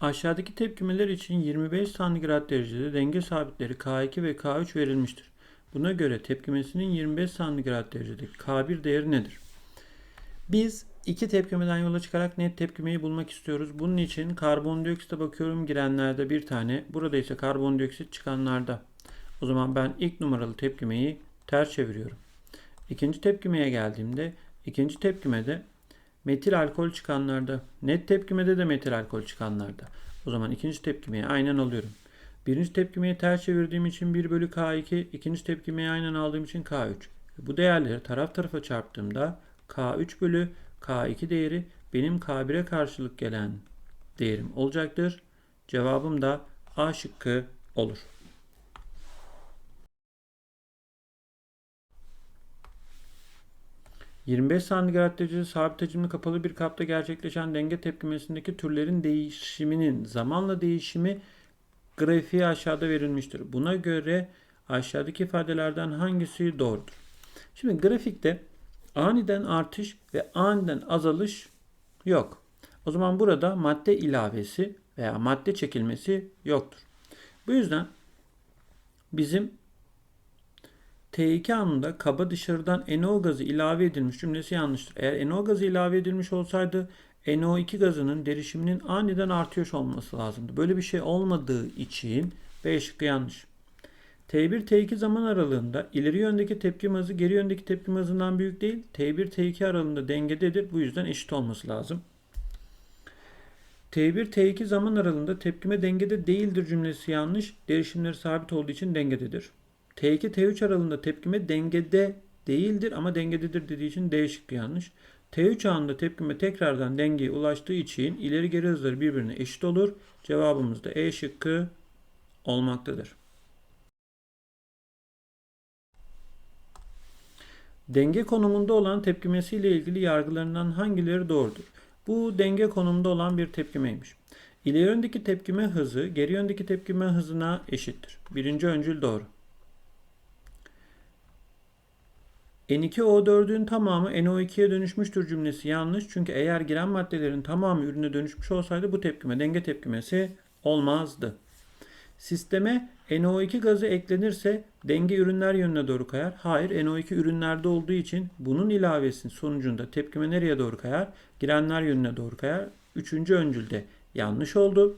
Aşağıdaki tepkimeler için 25 santigrat derecede denge sabitleri K2 ve K3 verilmiştir. Buna göre tepkimesinin 25 santigrat derecedeki K1 değeri nedir? Biz iki tepkimeden yola çıkarak net tepkimeyi bulmak istiyoruz. Bunun için karbondioksite bakıyorum girenlerde bir tane. Burada ise karbondioksit çıkanlarda. O zaman ben ilk numaralı tepkimeyi ters çeviriyorum. İkinci tepkimeye geldiğimde ikinci tepkimede metil alkol çıkanlarda, net tepkimede de metil alkol çıkanlarda. O zaman ikinci tepkimeyi aynen alıyorum. Birinci tepkimeyi ters çevirdiğim için 1 bölü K2, ikinci tepkimeyi aynen aldığım için K3. Bu değerleri taraf tarafa çarptığımda K3 bölü K2 değeri benim K1'e karşılık gelen değerim olacaktır. Cevabım da A şıkkı olur. ...25 santigrat derecede sabit hacimli kapalı bir kapta gerçekleşen denge tepkimesindeki türlerin değişiminin zamanla değişimi grafiği aşağıda verilmiştir. Buna göre aşağıdaki ifadelerden hangisi doğrudur? Şimdi grafikte aniden artış ve aniden azalış yok. O zaman burada madde ilavesi veya madde çekilmesi yoktur. Bu yüzden bizim T2 anında kaba dışarıdan NO gazı ilave edilmiş cümlesi yanlıştır. Eğer NO gazı ilave edilmiş olsaydı NO2 gazının derişiminin aniden artıyor olması lazımdı. Böyle bir şey olmadığı için B şıkkı yanlış. T1 T2 zaman aralığında ileri yöndeki tepkim hızı geri yöndeki tepkim hızından büyük değil. T1 T2 aralığında dengededir. Bu yüzden eşit olması lazım. T1 T2 zaman aralığında tepkime dengede değildir cümlesi yanlış. Derişimleri sabit olduğu için dengededir. T2 T3 aralığında tepkime dengede değildir ama dengededir dediği için D şıkkı yanlış. T3 anında tepkime tekrardan dengeye ulaştığı için ileri geri hızları birbirine eşit olur. Cevabımız da E şıkkı olmaktadır. Denge konumunda olan tepkimesiyle ilgili yargılarından hangileri doğrudur? Bu denge konumunda olan bir tepkimeymiş. İleri yöndeki tepkime hızı geri yöndeki tepkime hızına eşittir. Birinci öncül doğru. N2O4'ün tamamı NO2'ye dönüşmüştür cümlesi yanlış. Çünkü eğer giren maddelerin tamamı ürüne dönüşmüş olsaydı bu tepkime denge tepkimesi olmazdı. Sisteme NO2 gazı eklenirse denge ürünler yönüne doğru kayar. Hayır NO2 ürünlerde olduğu için bunun ilavesinin sonucunda tepkime nereye doğru kayar? Girenler yönüne doğru kayar. Üçüncü öncülde yanlış oldu.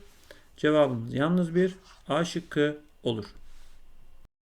Cevabımız yalnız bir A şıkkı olur.